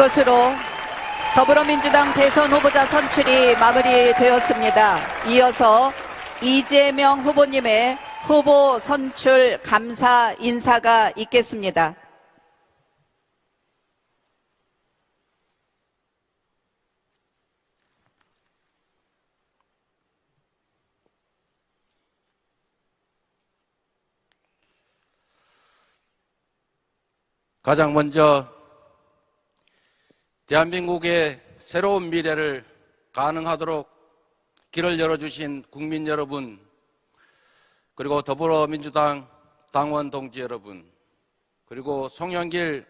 이것으로 더불어민주당 대선 후보자 선출이 마무리되었습니다. 이어서 이재명 후보님의 후보 선출 감사 인사가 있겠습니다. 가장 먼저 대한민국의 새로운 미래를 가능하도록 길을 열어주신 국민 여러분, 그리고 더불어민주당 당원 동지 여러분, 그리고 송영길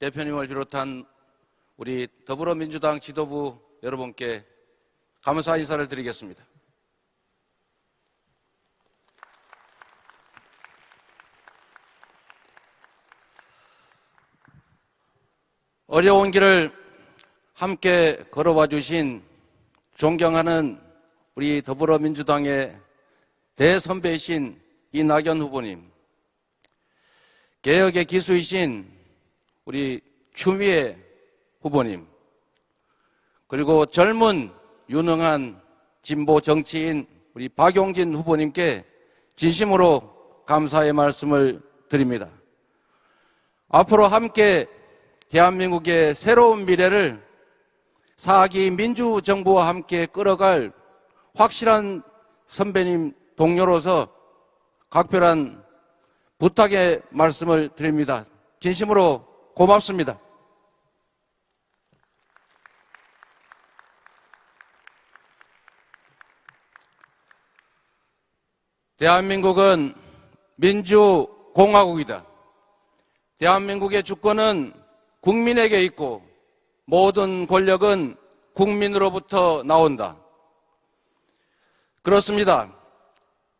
대표님을 비롯한 우리 더불어민주당 지도부 여러분께 감사 인사를 드리겠습니다. 어려운 길을 함께 걸어와 주신 존경하는 우리 더불어민주당의 대선배이신 이낙연 후보님, 개혁의 기수이신 우리 추미애 후보님, 그리고 젊은 유능한 진보 정치인 우리 박용진 후보님께 진심으로 감사의 말씀을 드립니다. 앞으로 함께 대한민국의 새로운 미래를 사기 민주정부와 함께 끌어갈 확실한 선배님 동료로서 각별한 부탁의 말씀을 드립니다. 진심으로 고맙습니다. 대한민국은 민주공화국이다. 대한민국의 주권은 국민에게 있고 모든 권력은 국민으로부터 나온다. 그렇습니다.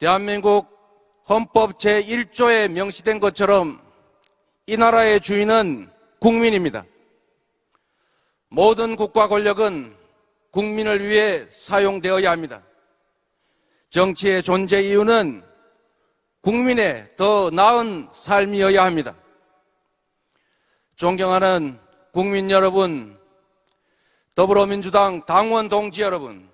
대한민국 헌법 제1조에 명시된 것처럼 이 나라의 주인은 국민입니다. 모든 국가 권력은 국민을 위해 사용되어야 합니다. 정치의 존재 이유는 국민의 더 나은 삶이어야 합니다. 존경하는 국민 여러분, 더불어민주당 당원 동지 여러분,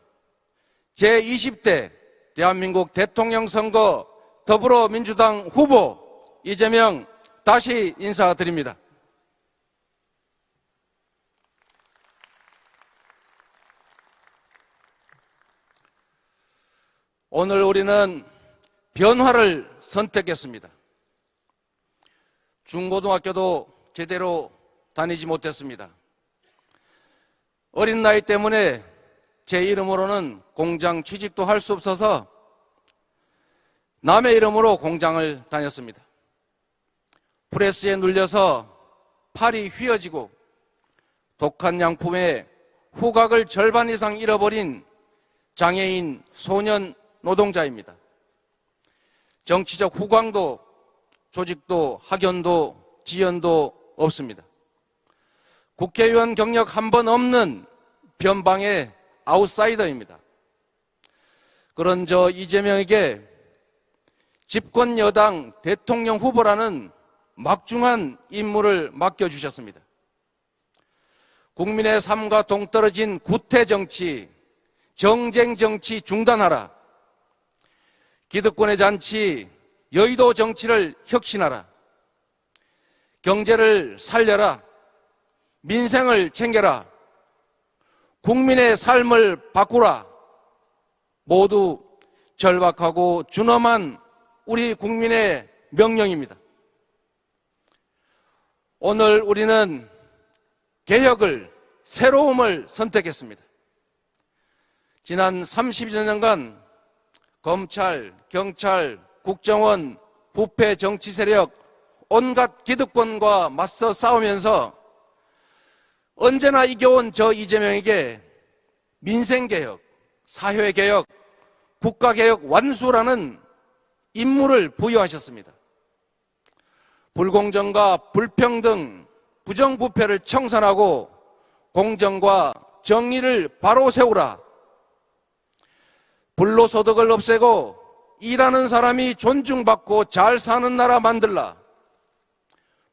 제20대 대한민국 대통령 선거 더불어민주당 후보 이재명 다시 인사드립니다. 오늘 우리는 변화를 선택했습니다. 중고등학교도 제대로 다니지 못했습니다. 어린 나이 때문에 제 이름으로는 공장 취직도 할 수 없어서 남의 이름으로 공장을 다녔습니다. 프레스에 눌려서 팔이 휘어지고 독한 양품에 후각을 절반 이상 잃어버린 장애인 소년 노동자입니다. 정치적 후광도 조직도 학연도 지연도 없습니다. 국회의원 경력 한 번 없는 변방의 아웃사이더입니다. 그런 저 이재명에게 집권 여당 대통령 후보라는 막중한 임무를 맡겨주셨습니다. 국민의 삶과 동떨어진 구태 정치, 정쟁 정치 중단하라. 기득권의 잔치, 여의도 정치를 혁신하라. 경제를 살려라. 민생을 챙겨라. 국민의 삶을 바꾸라. 모두 절박하고 준엄한 우리 국민의 명령입니다. 오늘 우리는 개혁을, 새로움을 선택했습니다. 지난 30여 년간 검찰, 경찰, 국정원, 부패 정치 세력, 온갖 기득권과 맞서 싸우면서 언제나 이겨온 저 이재명에게 민생개혁, 사회개혁, 국가개혁 완수라는 임무를 부여하셨습니다. 불공정과 불평등, 부정부패를 청산하고 공정과 정의를 바로 세우라. 불로소득을 없애고 일하는 사람이 존중받고 잘 사는 나라 만들라.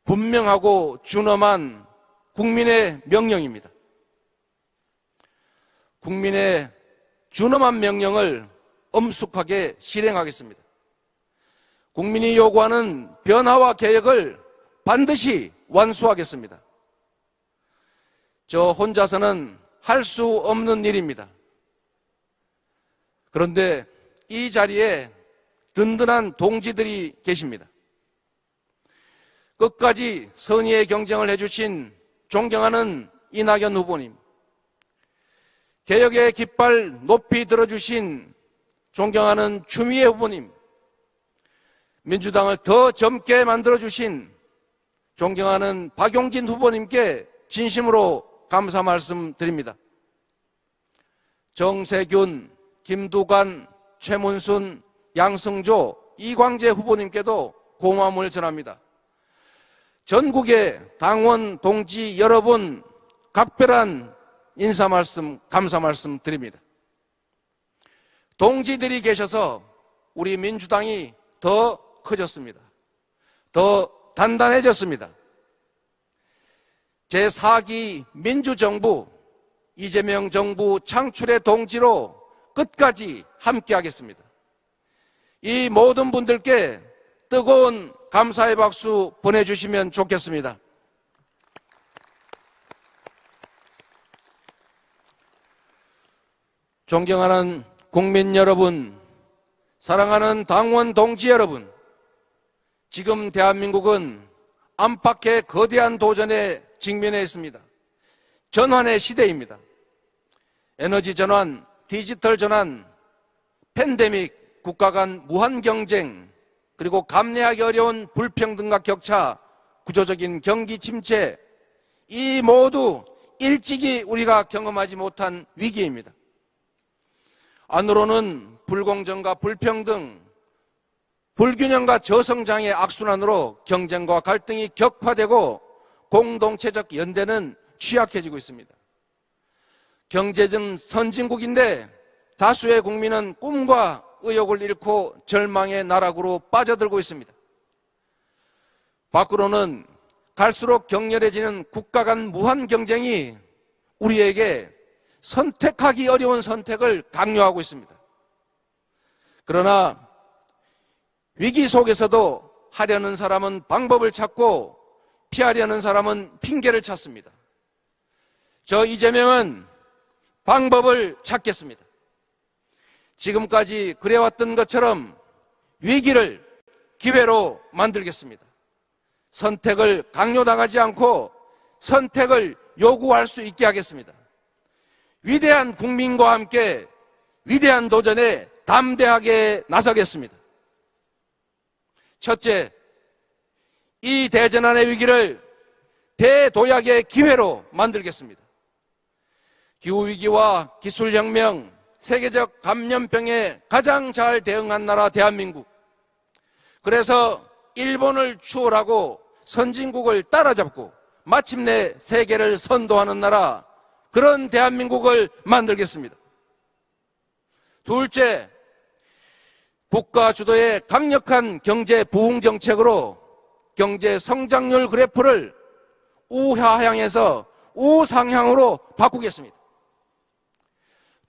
분명하고 준엄한 국민의 명령입니다. 국민의 준엄한 명령을 엄숙하게 실행하겠습니다. 국민이 요구하는 변화와 개혁을 반드시 완수하겠습니다. 저 혼자서는 할 수 없는 일입니다. 그런데 이 자리에 든든한 동지들이 계십니다. 끝까지 선의의 경쟁을 해주신 존경하는 이낙연 후보님, 개혁의 깃발 높이 들어주신 존경하는 추미애 후보님, 민주당을 더 젊게 만들어주신 존경하는 박용진 후보님께 진심으로 감사 말씀 드립니다. 정세균, 김두관, 최문순, 양승조, 이광재 후보님께도 고마움을 전합니다. 전국의 당원 동지 여러분 각별한 인사 말씀, 감사 말씀 드립니다. 동지들이 계셔서 우리 민주당이 더 커졌습니다. 더 단단해졌습니다. 제4기 민주정부, 이재명 정부 창출의 동지로 끝까지 함께하겠습니다. 이 모든 분들께 뜨거운 감사의 박수 보내주시면 좋겠습니다. 존경하는 국민 여러분, 사랑하는 당원 동지 여러분, 지금 대한민국은 안팎의 거대한 도전에 직면해 있습니다. 전환의 시대입니다. 에너지 전환, 디지털 전환, 팬데믹, 국가 간 무한 경쟁, 그리고 감내하기 어려운 불평등과 격차, 구조적인 경기 침체, 이 모두 일찍이 우리가 경험하지 못한 위기입니다. 안으로는 불공정과 불평등, 불균형과 저성장의 악순환으로 경쟁과 갈등이 격화되고 공동체적 연대는 취약해지고 있습니다. 경제적 선진국인데 다수의 국민은 꿈과 의욕을 잃고 절망의 나락으로 빠져들고 있습니다. 밖으로는 갈수록 격렬해지는 국가 간 무한 경쟁이 우리에게 선택하기 어려운 선택을 강요하고 있습니다. 그러나 위기 속에서도 하려는 사람은 방법을 찾고 피하려는 사람은 핑계를 찾습니다. 저 이재명은 방법을 찾겠습니다. 지금까지 그래왔던 것처럼 위기를 기회로 만들겠습니다. 선택을 강요당하지 않고 선택을 요구할 수 있게 하겠습니다. 위대한 국민과 함께 위대한 도전에 담대하게 나서겠습니다. 첫째, 이 대전환의 위기를 대도약의 기회로 만들겠습니다. 기후위기와 기술혁명, 세계적 감염병에 가장 잘 대응한 나라 대한민국. 그래서 일본을 추월하고 선진국을 따라잡고 마침내 세계를 선도하는 나라, 그런 대한민국을 만들겠습니다. 둘째, 국가 주도의 강력한 경제 부흥 정책으로 경제 성장률 그래프를 우하향에서 우상향으로 바꾸겠습니다.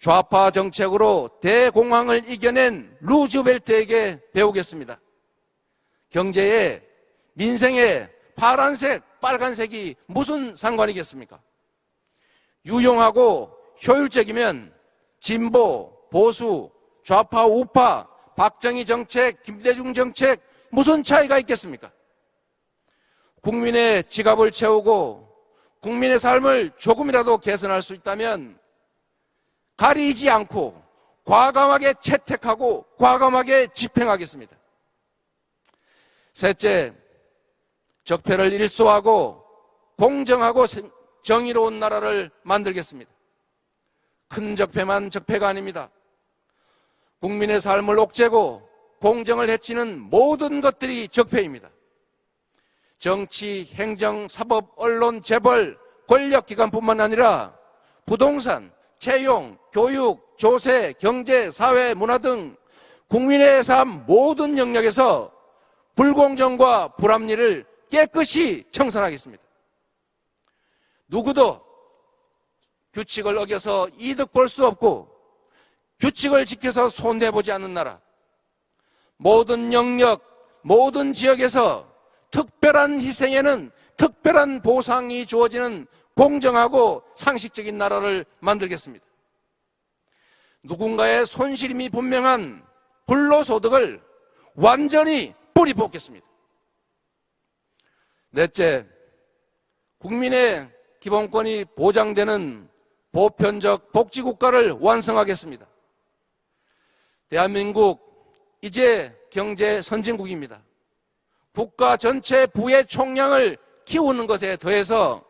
좌파 정책으로 대공황을 이겨낸 루즈벨트에게 배우겠습니다. 경제에 민생에 파란색, 빨간색이 무슨 상관이겠습니까? 유용하고 효율적이면 진보, 보수, 좌파, 우파, 박정희 정책, 김대중 정책 무슨 차이가 있겠습니까? 국민의 지갑을 채우고 국민의 삶을 조금이라도 개선할 수 있다면 가리지 않고 과감하게 채택하고 과감하게 집행하겠습니다. 셋째, 적폐를 일소하고 공정하고 정의로운 나라를 만들겠습니다. 큰 적폐만 적폐가 아닙니다. 국민의 삶을 옥죄고 공정을 해치는 모든 것들이 적폐입니다. 정치, 행정, 사법, 언론, 재벌, 권력기관뿐만 아니라 부동산, 채용, 교육, 조세, 경제, 사회, 문화 등 국민의 삶 모든 영역에서 불공정과 불합리를 깨끗이 청산하겠습니다. 누구도 규칙을 어겨서 이득 볼 수 없고 규칙을 지켜서 손대보지 않는 나라. 모든 영역, 모든 지역에서 특별한 희생에는 특별한 보상이 주어지는 공정하고 상식적인 나라를 만들겠습니다. 누군가의 손실임이 분명한 불로소득을 완전히 뿌리 뽑겠습니다. 넷째, 국민의 기본권이 보장되는 보편적 복지국가를 완성하겠습니다. 대한민국 이제 경제 선진국입니다. 국가 전체 부의 총량을 키우는 것에 더해서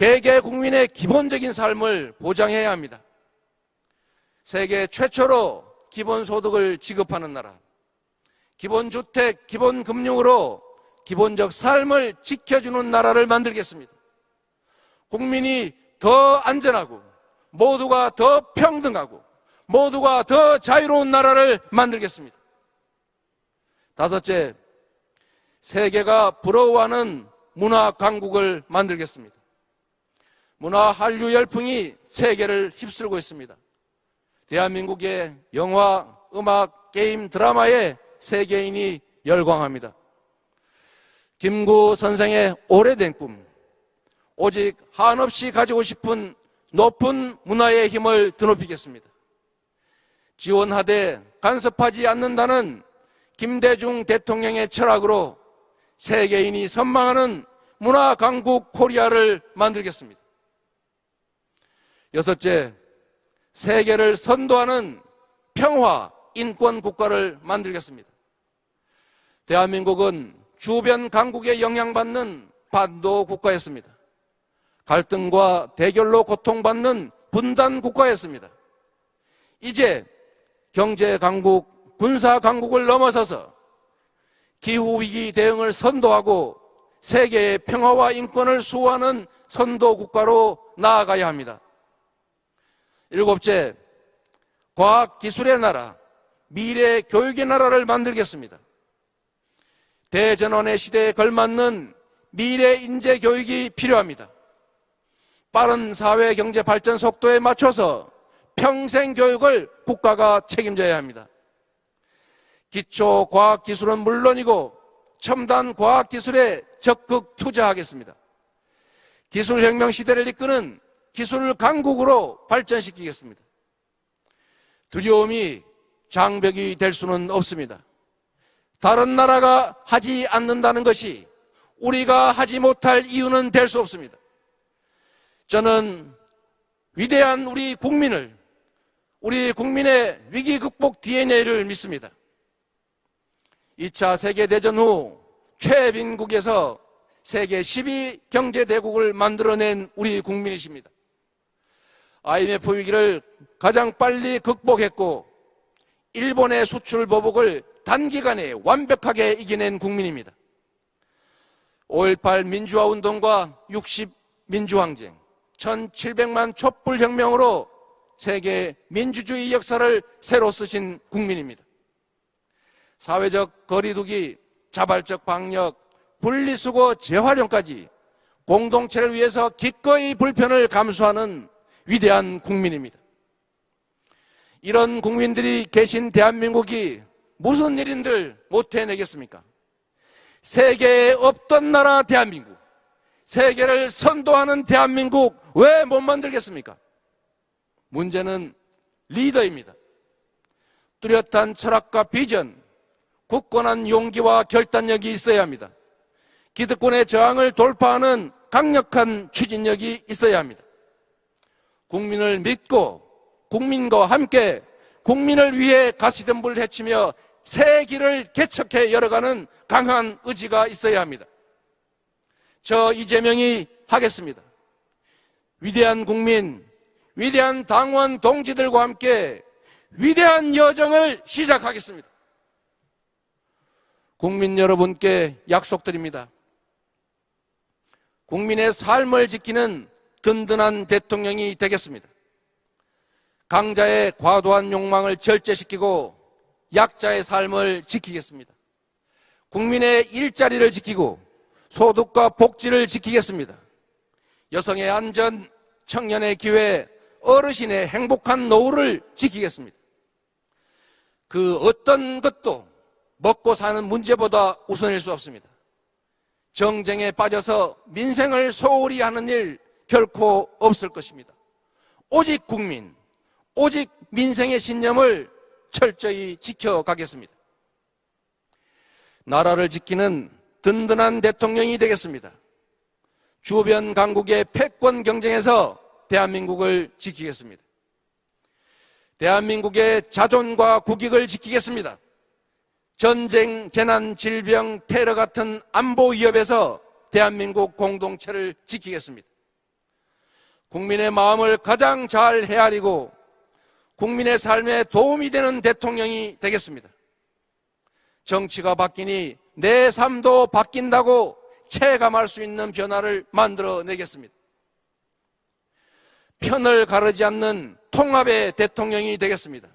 개개 국민의 기본적인 삶을 보장해야 합니다. 세계 최초로 기본소득을 지급하는 나라, 기본주택, 기본금융으로 기본적 삶을 지켜주는 나라를 만들겠습니다. 국민이 더 안전하고 모두가 더 평등하고 모두가 더 자유로운 나라를 만들겠습니다. 다섯째, 세계가 부러워하는 문화 강국을 만들겠습니다. 문화 한류 열풍이 세계를 휩쓸고 있습니다. 대한민국의 영화, 음악, 게임, 드라마에 세계인이 열광합니다. 김구 선생의 오래된 꿈, 오직 한없이 가지고 싶은 높은 문화의 힘을 드높이겠습니다. 지원하되 간섭하지 않는다는 김대중 대통령의 철학으로 세계인이 선망하는 문화 강국 코리아를 만들겠습니다. 여섯째, 세계를 선도하는 평화 인권 국가를 만들겠습니다. 대한민국은 주변 강국에 영향받는 반도 국가였습니다. 갈등과 대결로 고통받는 분단 국가였습니다. 이제 경제 강국, 군사 강국을 넘어서서 기후 위기 대응을 선도하고 세계의 평화와 인권을 수호하는 선도 국가로 나아가야 합니다. 일곱째, 과학 기술의 나라, 미래 교육의 나라를 만들겠습니다. 대전환의 시대에 걸맞는 미래 인재 교육이 필요합니다. 빠른 사회 경제 발전 속도에 맞춰서 평생 교육을 국가가 책임져야 합니다. 기초 과학 기술은 물론이고 첨단 과학 기술에 적극 투자하겠습니다. 기술 혁명 시대를 이끄는 기술 강국으로 발전시키겠습니다. 두려움이 장벽이 될 수는 없습니다. 다른 나라가 하지 않는다는 것이 우리가 하지 못할 이유는 될 수 없습니다. 저는 위대한 우리 국민을, 우리 국민의 위기 극복 DNA를 믿습니다. 2차 세계대전 후 최빈국에서 세계 10위 경제대국을 만들어낸 우리 국민이십니다. IMF 위기를 가장 빨리 극복했고 일본의 수출 보복을 단기간에 완벽하게 이겨낸 국민입니다. 5.18 민주화 운동과 60 민주항쟁, 1700만 촛불 혁명으로 세계 민주주의 역사를 새로 쓰신 국민입니다. 사회적 거리두기, 자발적 방역, 분리수거 재활용까지 공동체를 위해서 기꺼이 불편을 감수하는 위대한 국민입니다. 이런 국민들이 계신 대한민국이 무슨 일인들 못 해내겠습니까? 세계에 없던 나라 대한민국, 세계를 선도하는 대한민국 왜 못 만들겠습니까? 문제는 리더입니다. 뚜렷한 철학과 비전, 굳건한 용기와 결단력이 있어야 합니다. 기득권의 저항을 돌파하는 강력한 추진력이 있어야 합니다. 국민을 믿고 국민과 함께 국민을 위해 가시덤불을 헤치며 새 길을 개척해 열어가는 강한 의지가 있어야 합니다. 저 이재명이 하겠습니다. 위대한 국민, 위대한 당원 동지들과 함께 위대한 여정을 시작하겠습니다. 국민 여러분께 약속드립니다. 국민의 삶을 지키는 든든한 대통령이 되겠습니다. 강자의 과도한 욕망을 절제시키고 약자의 삶을 지키겠습니다. 국민의 일자리를 지키고 소득과 복지를 지키겠습니다. 여성의 안전, 청년의 기회, 어르신의 행복한 노후를 지키겠습니다. 그 어떤 것도 먹고 사는 문제보다 우선일 수 없습니다. 정쟁에 빠져서 민생을 소홀히 하는 일 결코 없을 것입니다. 오직 국민, 오직 민생의 신념을 철저히 지켜가겠습니다. 나라를 지키는 든든한 대통령이 되겠습니다. 주변 강국의 패권 경쟁에서 대한민국을 지키겠습니다. 대한민국의 자존과 국익을 지키겠습니다. 전쟁, 재난, 질병, 테러 같은 안보 위협에서 대한민국 공동체를 지키겠습니다. 국민의 마음을 가장 잘 헤아리고 국민의 삶에 도움이 되는 대통령이 되겠습니다. 정치가 바뀌니 내 삶도 바뀐다고 체감할 수 있는 변화를 만들어내겠습니다. 편을 가르지 않는 통합의 대통령이 되겠습니다.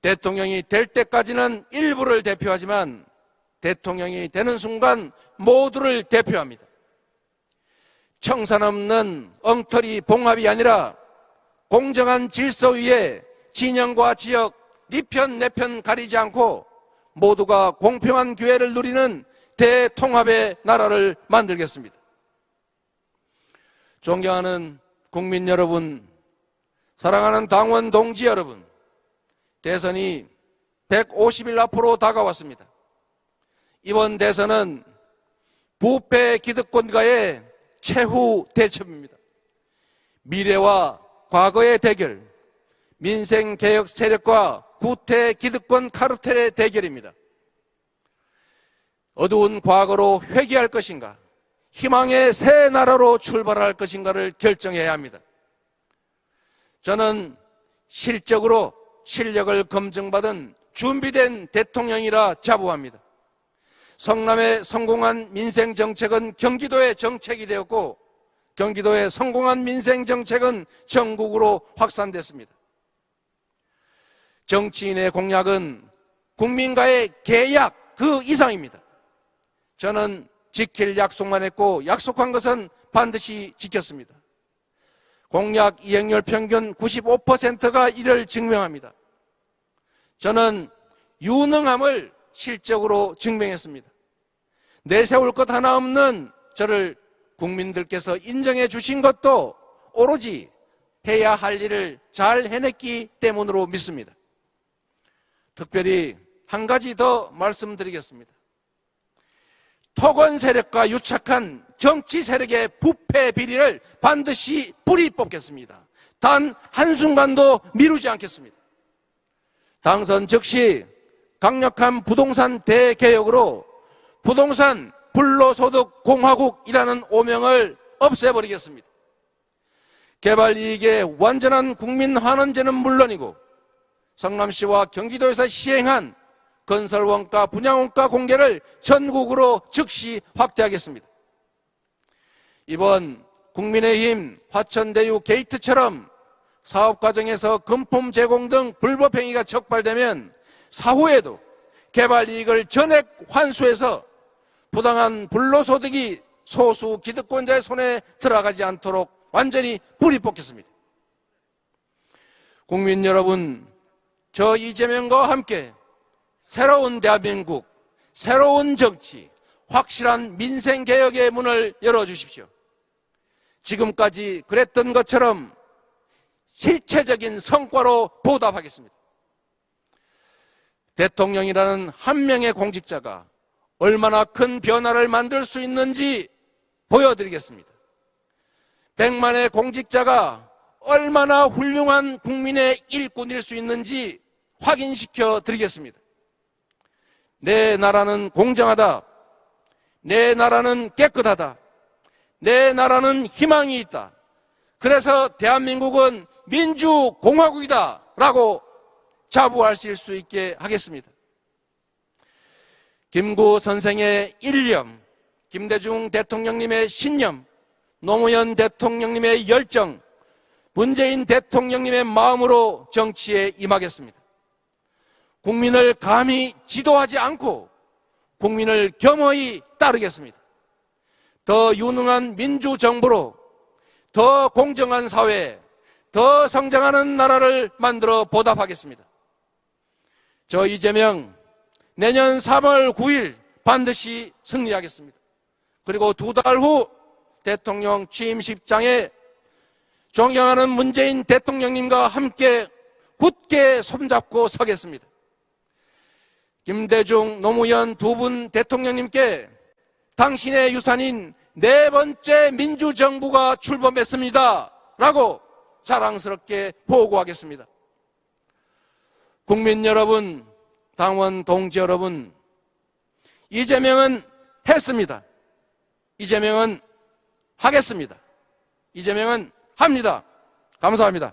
대통령이 될 때까지는 일부를 대표하지만 대통령이 되는 순간 모두를 대표합니다. 청산 없는 엉터리 봉합이 아니라 공정한 질서 위에 진영과 지역, 니편 내 편 가리지 않고 모두가 공평한 기회를 누리는 대통합의 나라를 만들겠습니다. 존경하는 국민 여러분, 사랑하는 당원 동지 여러분, 대선이 150일 앞으로 다가왔습니다. 이번 대선은 부패 기득권과의 최후 대첩입니다. 미래와 과거의 대결, 민생 개혁 세력과 구태 기득권 카르텔의 대결입니다. 어두운 과거로 회귀할 것인가, 희망의 새 나라로 출발할 것인가를 결정해야 합니다. 저는 실적으로 실력을 검증받은 준비된 대통령이라 자부합니다. 성남의 성공한 민생 정책은 경기도의 정책이 되었고 경기도의 성공한 민생 정책은 전국으로 확산됐습니다. 정치인의 공약은 국민과의 계약 그 이상입니다. 저는 지킬 약속만 했고 약속한 것은 반드시 지켰습니다. 공약 이행률 평균 95%가 이를 증명합니다. 저는 유능함을 실적으로 증명했습니다. 내세울 것 하나 없는 저를 국민들께서 인정해 주신 것도 오로지 해야 할 일을 잘 해냈기 때문으로 믿습니다. 특별히 한 가지 더 말씀드리겠습니다. 토건 세력과 유착한 정치 세력의 부패 비리를 반드시 뿌리 뽑겠습니다. 단 한순간도 미루지 않겠습니다. 당선 즉시 강력한 부동산 대개혁으로 부동산 불로소득 공화국이라는 오명을 없애버리겠습니다. 개발 이익의 완전한 국민 환원제는 물론이고 성남시와 경기도에서 시행한 건설 원가, 분양 원가 공개를 전국으로 즉시 확대하겠습니다. 이번 국민의힘 화천대유 게이트처럼 사업 과정에서 금품 제공 등 불법 행위가 적발되면 사후에도 개발 이익을 전액 환수해서 부당한 불로소득이 소수 기득권자의 손에 들어가지 않도록 완전히 뿌리 뽑겠습니다. 국민 여러분, 저 이재명과 함께 새로운 대한민국, 새로운 정치, 확실한 민생 개혁의 문을 열어주십시오. 지금까지 그랬던 것처럼 실체적인 성과로 보답하겠습니다. 대통령이라는 한 명의 공직자가 얼마나 큰 변화를 만들 수 있는지 보여드리겠습니다. 백만의 공직자가 얼마나 훌륭한 국민의 일꾼일 수 있는지 확인시켜 드리겠습니다. 내 나라는 공정하다. 내 나라는 깨끗하다. 내 나라는 희망이 있다. 그래서 대한민국은 민주공화국이다. 라고 자부하실 수 있게 하겠습니다. 김구 선생의 일념, 김대중 대통령님의 신념, 노무현 대통령님의 열정, 문재인 대통령님의 마음으로 정치에 임하겠습니다. 국민을 감히 지도하지 않고 국민을 겸허히 따르겠습니다. 더 유능한 민주정부로 더 공정한 사회, 더 성장하는 나라를 만들어 보답하겠습니다. 저 이재명 내년 3월 9일 반드시 승리하겠습니다. 그리고 두 달 후 대통령 취임식장에 존경하는 문재인 대통령님과 함께 굳게 손잡고 서겠습니다. 김대중, 노무현 두 분 대통령님께 당신의 유산인 네 번째 민주정부가 출범했습니다. 라고 자랑스럽게 보고하겠습니다. 국민 여러분, 당원 동지 여러분, 이재명은 했습니다. 이재명은 하겠습니다. 이재명은 합니다. 감사합니다.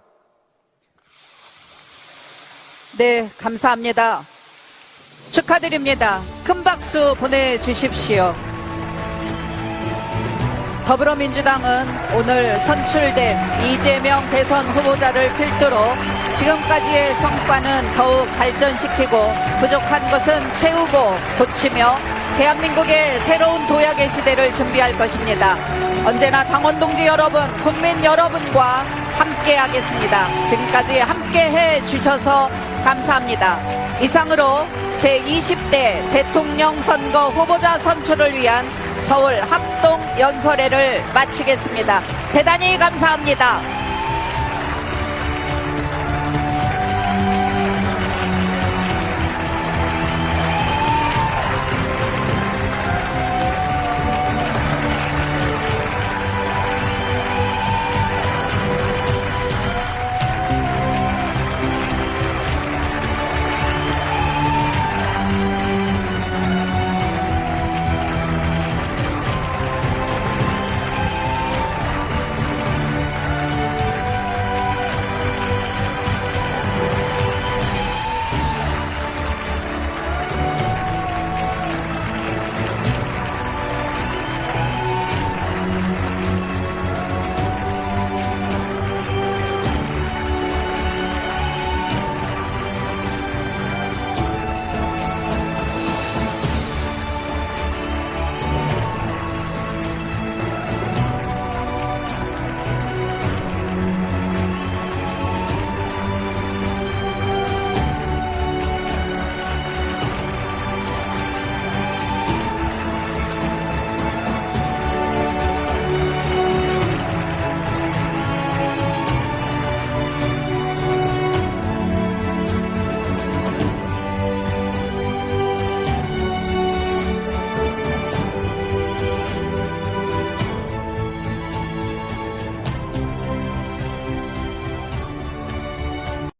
네, 감사합니다. 축하드립니다. 큰 박수 보내주십시오. 더불어민주당은 오늘 선출된 이재명 대선 후보자를 필두로 지금까지의 성과는 더욱 발전시키고 부족한 것은 채우고 고치며 대한민국의 새로운 도약의 시대를 준비할 것입니다. 언제나 당원 동지 여러분, 국민 여러분과 함께 하겠습니다. 지금까지 함께 해 주셔서 감사합니다. 이상으로 제20대 대통령 선거 후보자 선출을 위한 서울 합동 연설회를 마치겠습니다. 대단히 감사합니다.